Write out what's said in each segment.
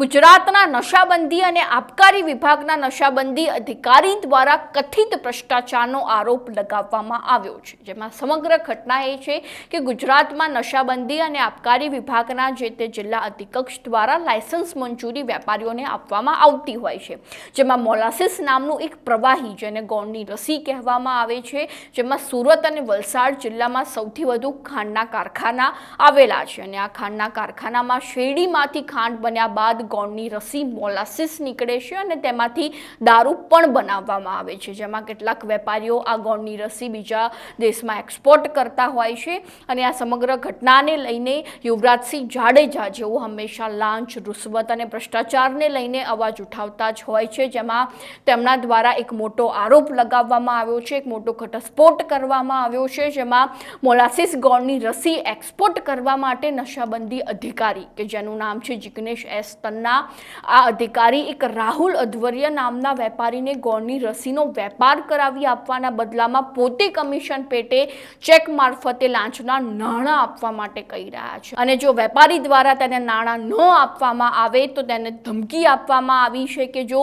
ગુજરાતના નશાબંધી અને આબકારી વિભાગના નશાબંધી અધિકારી દ્વારા કથિત ભ્રષ્ટાચારનો આરોપ લગાવવામાં આવ્યો છે. જેમાં સમગ્ર ઘટના એ છે કે ગુજરાતમાં નશાબંધી અને આબકારી વિભાગના જે તે જિલ્લા અધિકક્ષ દ્વારા લાયસન્સ મંજૂરી વેપારીઓને આપવામાં આવતી હોય છે. જેમાં મોલાસિસ નામનું એક પ્રવાહી જેને ગોળની રસી કહેવામાં આવે છે, જેમાં સુરત અને વલસાડ જિલ્લામાં સૌથી વધુ ખાંડના કારખાના આવેલા છે અને આ ખાંડના કારખાનામાં શેરડીમાંથી ખાંડ બન્યા બાદ ગોળની રસી મોલાસિસ નીકળે છે અને તેમાંથી દારૂ પણ બનાવવામાં આવે છે. જેમાં કેટલાક વેપારીઓ આ ગોળની રસી બીજા દેશમાં એક્સપોર્ટ કરતા હોય છે અને આ સમગ્ર ઘટનાને લઈને યુવરાજસિંહ જાડેજા જેઓ હંમેશા લાંચ, રૂશ્વત અને ભ્રષ્ટાચારને લઈને અવાજ ઉઠાવતા જ હોય છે. જેમાં તેમના દ્વારા એક મોટો આરોપ લગાવવામાં આવ્યો છે, એક મોટો ઘટસ્ફોટ કરવામાં આવ્યો છે, જેમાં મોલાસિસ ગોળની રસી એક્સપોર્ટ કરવા માટે નશાબંધી અધિકારી, કે જેનું નામ છે જિગ્નેશ એસ. તન્ના આ અધિકારી એક રાહુલ અધ્વર્ય નામના વેપારીને ગોળની રસીનો વેપાર કરાવી આપવાના બદલામાં પોતે કમિશન પેટે ચેક મારફતે લાંચના નાણાં આપવા માટે કહી રહ્યા છે. અને જો વેપારી દ્વારા તેને નાણાં ન આપવામાં આવે તો તેને ધમકી આપવામાં આવી છે કે જો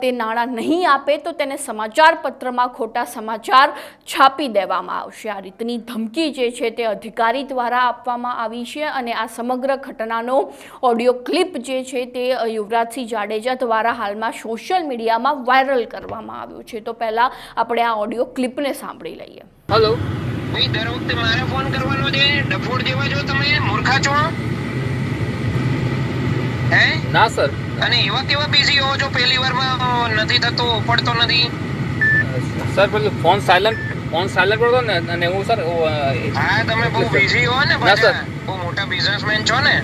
તે નાણાં નહીં આપે તો તેને સમાચાર પત્રમાં ખોટા સમાચાર છાપી દેવામાં આવશે. આ રીતની ધમકી જે છે તે અધિકારી દ્વારા આપવામાં આવી છે અને આ સમગ્ર ઘટનાનો ઓડિયો ક્લિપ જે છે તે યુવરાજસિંહ જાડેજા દ્વારા હાલમાં સોશિયલ મીડિયામાં વાયરલ કરવામાં આવ્યું છે. તો પહેલાં આપણે આ ઓડિયો ક્લિપને સાંભળી લઈએ. હલો. ભાઈ દર વખતે મારે ફોન કરવાનો છે. ડફોડ જેવા છો તમે મૂર્ખા છો? હે? ના સર. અને એવા કેવા બિઝી હો છો? પહેલી વારમાં નથી થતો પડતો નથી. સર પેલું ફોન સાયલન્ટ ફોન સાયલન્ટ પડતો ને અને હું સર હા તમે બહુ બિઝી હો ને ના, સર. બહુ મોટા બિઝનેસમેન છો ને.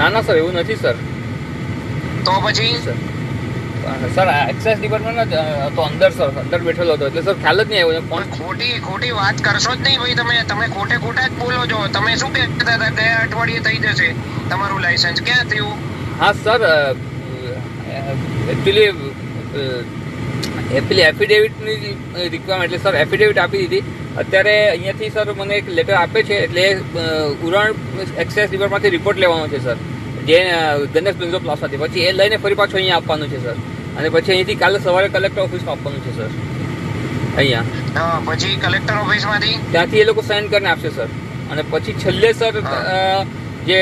ના ના સર એવું નથી સર. તો પછી? સર. એક્સાઇઝ ડિપાર્ટમેન્ટ તો અંદર સર અંદર બેઠેલો હતો. એટલે સર ખ્યાલ જ નહીં આવ્યો કોણ ખોટી ખોટી વાત કરશો જ નહીં ભાઈ તમે. તમે ખોટે ખોટા જ બોલો છો. તમે શું કહેતા હતા? ગયા અઠવાડિયે થઈ જશે તમારું લાયસન્સ. ક્યાં થયું? હા સર એકચ્યુઅલી પેલી એફિડેવિટની રિક્વાયરમેન્ટ એટલે સર એફિડેવિટ આપી દીધી. અત્યારે અહીંયાથી સર મને એક લેટર આપે છે. એટલે ઉરાણ એક્સાઇઝ ડિપાર્ટમેન્ટમાંથી રિપોર્ટ લેવાનો છે સર. જે ગણેશ પ્રિન્સો પ્લાઝાથી પછી એ લઈને ફરી પાછું અહીંયા આપવાનું છે સર. અને પછી અહીંથી કાલે સવારે કલેક્ટર ઓફિસમાં આપવાનું છે સર. અહીંયા. પછી કલેક્ટર ઓફિસમાંથી ત્યાંથી એ લોકો સાઇન કરીને આપશે સર. અને પછી છેલ્લે સર જે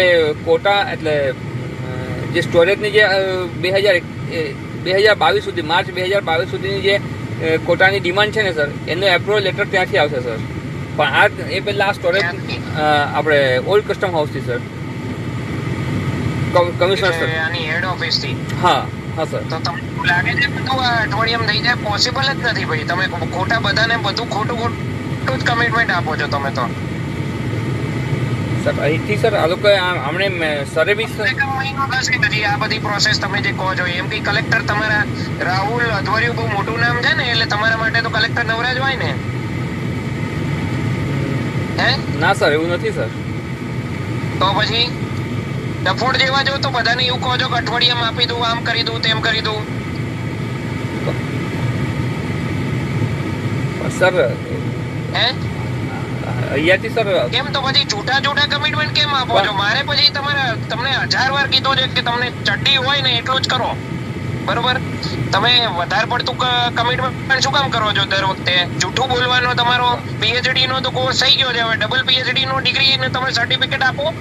કોટા એટલે જે સ્ટોરેજની જે બે હજાર બે હજાર બાવીસ સુધી માર્ચ બે હજાર બાવીસ સુધીની જે કોટાની ડિમાન્ડ છે ને સર એનો એપ્રુવલ લેટર ત્યાંથી આવશે સર. પણ આ એ પહેલાં આ સ્ટોરેજ આપણે ઓલ્ડ કસ્ટમ હાઉસથી સર. Commissioner sir. આની હેડ ઓફિસથી હા હા સર. તો તમને લાગે છે બધું આ અઠવાડિયમ થઈ જાય પોસિબલ જ નથી ભાઈ. તમે ખોટા બધાને બધું ખોટું ખોટું જ કમિટમેન્ટ આપો છો તમે તો. સર અહીંથી સર આ લોકો મે- સરે. બી મહિનો થશે પછી આ બધી પ્રોસેસ તમે જે કહો છો એમ કે કલેક્ટર તમારા રાહુલ અધવરિયું બહુ મોટું નામ છે ને એટલે તમારા માટે તો કલેક્ટર નવરાજ હોય ને હે? ના સર એવું નથી સર. તો પછી? ડફોડ જેવા જો તો બધાને એવું કહો છો કે અઠવાડિયામાં આપી દઉં આમ કરી દઉં તેમ કરી દઉં. સર હે? અહીંયાથી સર કેમ? તો પછી જૂઠા જૂઠા કમિટમેન્ટ કેમ આપો છો? મારે પછી તમારે તમને હજાર વાર કીધું છે કે તમને ચડ્ડી હોય ને એટલું જ કરો. બરોબર? તમે વધારે પડતું કમિટમેન્ટ શું કામ કરો છો દર વખતે? જૂઠું બોલવાનો તમારો પીએચડી નો તો કોર્સ થઈ ગયો છે. હવે ડબલ પીએચડી નો ડિગ્રી ને તમે સર્ટિફિકેટ આપો.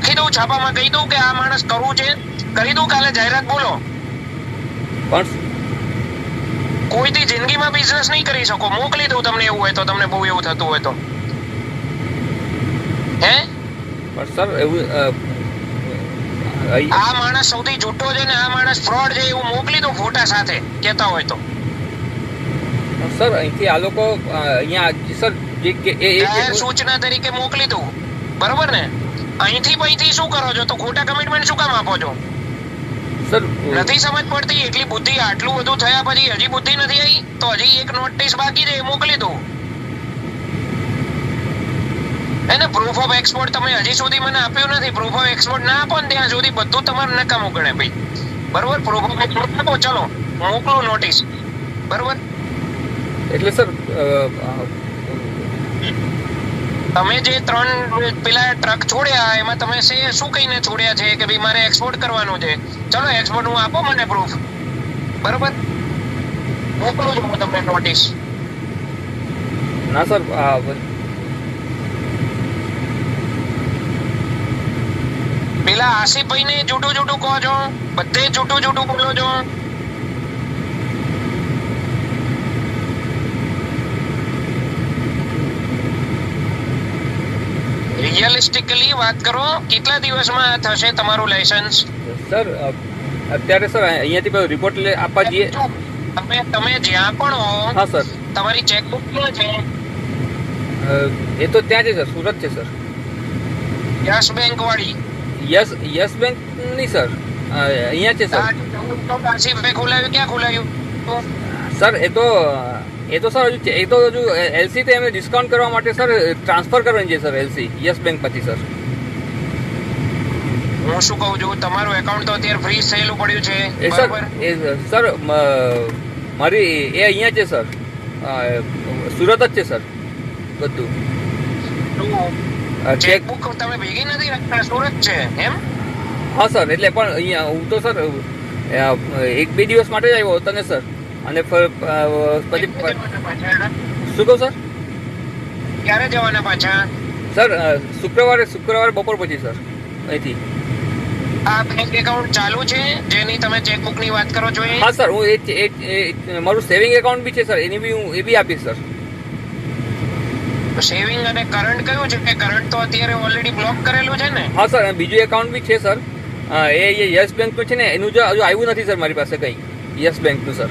લખી દઉં છાપામાં કહી દઉં કે આ માણસ કરવું છે? કરી દઉં કાલે જાહેરાત બોલો. પણ કોઈથી જિંદગીમાં બિઝનેસ નહીં કરી શકો. મોકલી દઉં તમને એવું હોય તો તમને બહુ એવું થતું હોય તો. હે? પણ સર એવું આ માણસ સૌથી જૂઠો છે ને આ માણસ ફ્રોડ છે એવું મોકલી દો ફોટા સાથે કેતા હોય તો. સર અહીંથી આ લોકો અહીંયા સર એ- સૂચના તરીકે મોકલી દઉં. બરોબર ને? અહીંથી પૈથી શું કરો છો? તો ખોટા કમિટમેન્ટ શું કામ આપો છો? સર નથી સમજ પડતી એટલી બુદ્ધિ આટલું બધું થયા પછી હજી બુદ્ધિ નથી આવી તો હજી એક નોટિસ બાકી છે મોકલી દો. એને પ્રૂફ ઓફ એક્સપોર્ટ તમે હજી સુધી મને આપ્યું નથી. પ્રૂફ ઓફ એક્સપોર્ટ ના આપો ને ત્યાં સુધી બધું તમારે નકામું ગણે ભાઈ. બરોબર? પ્રૂફ ઓફ એક્સપોર્ટ આપો ચલો મોકલું નોટિસ બરોબર? એટલે સર તમે જે ત્રણ પેલા ટ્રક છોડ્યા એમાં તમે શે કહીને છોડ્યા છે કે ભાઈ મારે એક્સપોર્ટ કરવાનું છે? ચલો એક્સપોર્ટનું આપો મને પ્રૂફ બરોબર? મોકલું છું હું તમને નોટિસ ના સર પેલા આસિફભાઈ ને જૂઠું જૂઠું કહો છો બધે જૂઠું જૂઠું બોલો છો. રિયલિસ્ટિકલી વાત કરો કેટલા દિવસમાં થશે તમારું લાયસન્સ સર અત્યારે સર અહીંયાથી રિપોર્ટ આપવા જઈએ. તમે તમે જ્યાં પણ હો હા સર. તમારી ચેકબુક ક્યાં છે? એ તો ત્યાં છે સર સુરત છે સર. યસ બેંક વાળી યસ યસ બેંક નહીં સર. અહીંયા છે સર. આસિફભાઈ ખોલાવ્યું ક્યાં ખોલાવ્યું? સર એ તો એ તો સર હજુ એ તો હજુ એલસી તો એમને ડિસ્કાઉન્ટ કરવા માટે સર ટ્રાન્સફર કરવાની છે સર એલસી યસ બેંક પછી સર. હું શું કહું છું તમારું એકાઉન્ટ તો અત્યારે ફ્રી થયેલું પડ્યું છે એ સર એ સર મારી એ અહીંયા છે સર. સુરત જ છે સર બધું. ચેકબુક તમે ભેગી નથી રાખતા? સુરત છે એમ? હા સર એટલે પણ અહીંયા હું તો સર એક બે દિવસ માટે જ આવ્યો હતો ને સર. અને પછી શું કહું સર? ક્યારે જવાના પાછા? સર શુક્રવારે શુક્રવારે બપોર પછી સર અહીંથી. આ બેંક એકાઉન્ટ ચાલુ છે? જેની તમે ચેકબુકની વાત કરો છો હા સર હું એ મારું સેવિંગ એકાઉન્ટ બી છે સર એની બી હું એ બી આપીશ સર. સેવિંગ અને કરંટ કયું છે? કે કરંટ તો અત્યારે ઓલરેડી બ્લોક કરેલું છે ને? હા સર બીજું એકાઉન્ટ બી છે સર. એ એ યસ બેંકનું છે ને એનું જો હજુ આવ્યું નથી સર મારી પાસે કંઈ. યસ બેંકનું સર.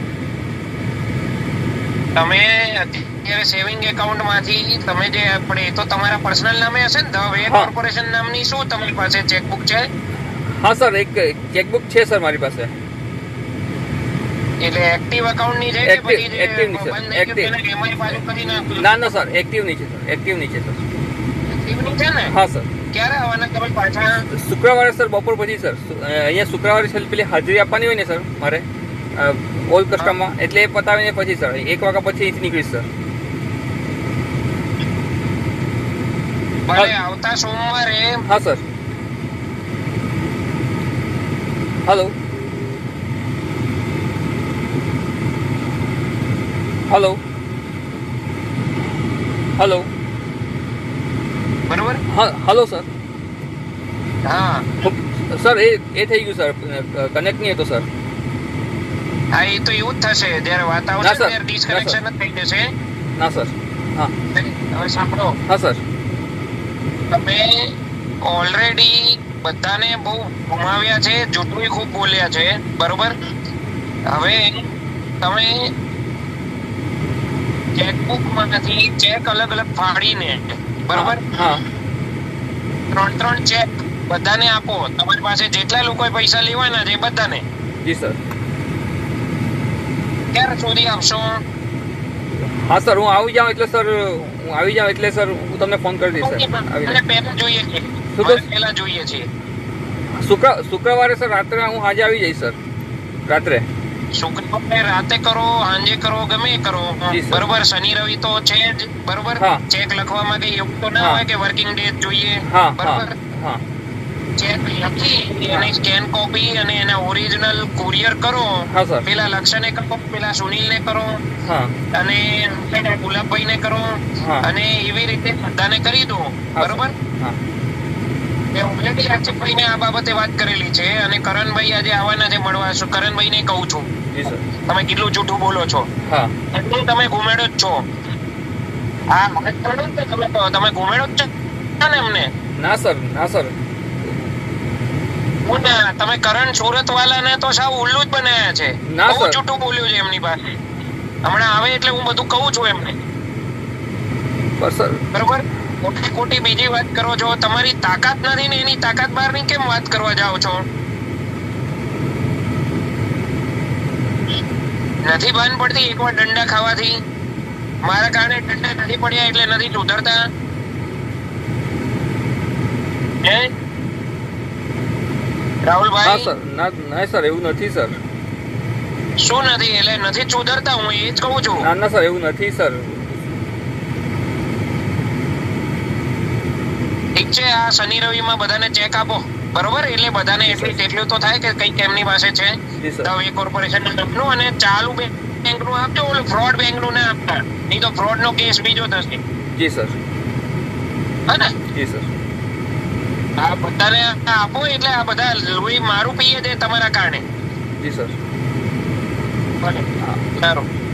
તમે અત્યારે સેવિંગ એકાઉન્ટમાંથી તમે જે આપણે તો તમારા પર્સનલ નામે હશે ને? ધ વે કોર્પોરેશન નામની શું તમારી પાસે ચેકબુક છે? હા સર એક ચેકબુક છે સર મારી પાસે. એટલે એક્ટિવ એકાઉન્ટની છે કે પછી એક્ટિવની છે, એક્ટિવ એમઆઈ પાછું કરી નાખ્યું? ના ના સર એક્ટિવની છે સર એક્ટિવની છે સર. એક્ટિવની છે ને? હા સર. ક્યારે આવવાના તમે પાછા? શુક્રવારે સર બપોર પછી સર. અહીંયા શુક્રવારે પેલી હાજરી આપવાની હોય ને સર મારે? ઓલ કસ્ટમમાં એટલે એ પતાવીને પછી સર એક વાગ્યા પછી અહીંથી નીકળીશ સર. આવતા સોમવારે હા સર. હલો હલો હલો બરોબર? હા હલો સર હા. સર એ એ થઈ ગયું સર કનેક્ટ નહીં હતો સર હા એ તો એવું જ થશે. જ્યારે વાત આવશે ત્યારે ડિસ્કનેક્શન જ થઈ જશે. ના સર. હા. હવે સાંભળો. હા સર. તમે ઓલરેડી બધાને બહુ ગુમાવ્યા છે જૂઠું ખૂબ બોલ્યા છે. બરોબર? હવે તમે ચેકબુકમાંથી ચેક અલગ અલગ ફાડીને બરોબર? હા ત્રણ ત્રણ ચેક બધાને આપો. તમારી પાસે જેટલા લોકોએ પૈસા લેવાના છે બધાને. જી સર. ક્યારે સુધી આપશો હા સર હું આવી જાઉં એટલે સર હું આવી જાઉં એટલે સર હું તમને ફોન કરી દઈશ સર. આવી પહેલા જોઈએ છે. પહેલા જોઈએ છે. શુક્ર શુક્રવારે સર રાત્રે હું આજે આવી જઈશ સર. રાત્રે. શુક્રવારે રાતે કરો સાંજે કરો ગમે કરો બરોબર શનિ રવિ તો છે જ બરોબર? ચેક લખવામાં કઈ એવું તો ના હોય કે વર્કિંગ ડે જોઈએ? હા બરોબર? હા. ચેક લખી એની સ્કેન કોપી અને એના ઓરિજિનલ કુરિયર કરો. પેલા લક્ષ્યને કરો પેલા સુનિલને કરો અને ગુલાબભાઈ ને કરો અને એવી રીતે બધાને કરી દો. બરોબર? આ બાબતે વાત કરેલી છે અને કરણભાઈ આજે આવવાના છે મળવા. છું કરણભાઈને કહું છું? તમે કેટલું જૂઠું બોલો છો? એટલે તમે ઘુમેડો જ છો. હા તમે ઘુમેડો જ છો. ને અમને ના સર. ના સર. ના તમે કરણ સુરત વાળાને તો સાવ ઉલ્લુ જ બનાયા છે. બહુ જૂઠું બોલ્યું છે એમની પાસે હમણાં આવે એટલે હું બધું કહું છું એમને. બરોબર? ખોટી ખોટી બીજી વાત કરો છો. તમારી તાકાત નથી ને એની તાકાત બહારની કેમ વાત કરવા જાઓ છો? નથી ભાન પડતી એકવાર દંડા ખાવાથી. મારા કારણે દંડા નથી પડ્યા એટલે નથી સુધરતા. હે? રાહુલભાઈ? સર. ના ના સર એવું નથી સર. શું નથી? એટલે નથી સુધરતા હું એ જ કહું છું. ના ના સર એવું નથી સર. છે આ શનિ રવિમાં બધાને ચેક આપો. બરોબર? એટલે બધાને એટલી એટલું તો થાય કે કંઈક એમની પાસે છે. એ કોર્પોરેશનનું અને ચાલુ બેંકનું આપજો ઓલું ફ્રોડ બેંકનું ના આપતા. નહીં તો ફ્રોડ નો કેસ બીજો થશે. જી સર. હા ને? જી સર. આ બધાને આપો એટલે આ બધા લોહી મારું પીએ છે તમારા કારણે. જી સર. ભલે. સારું.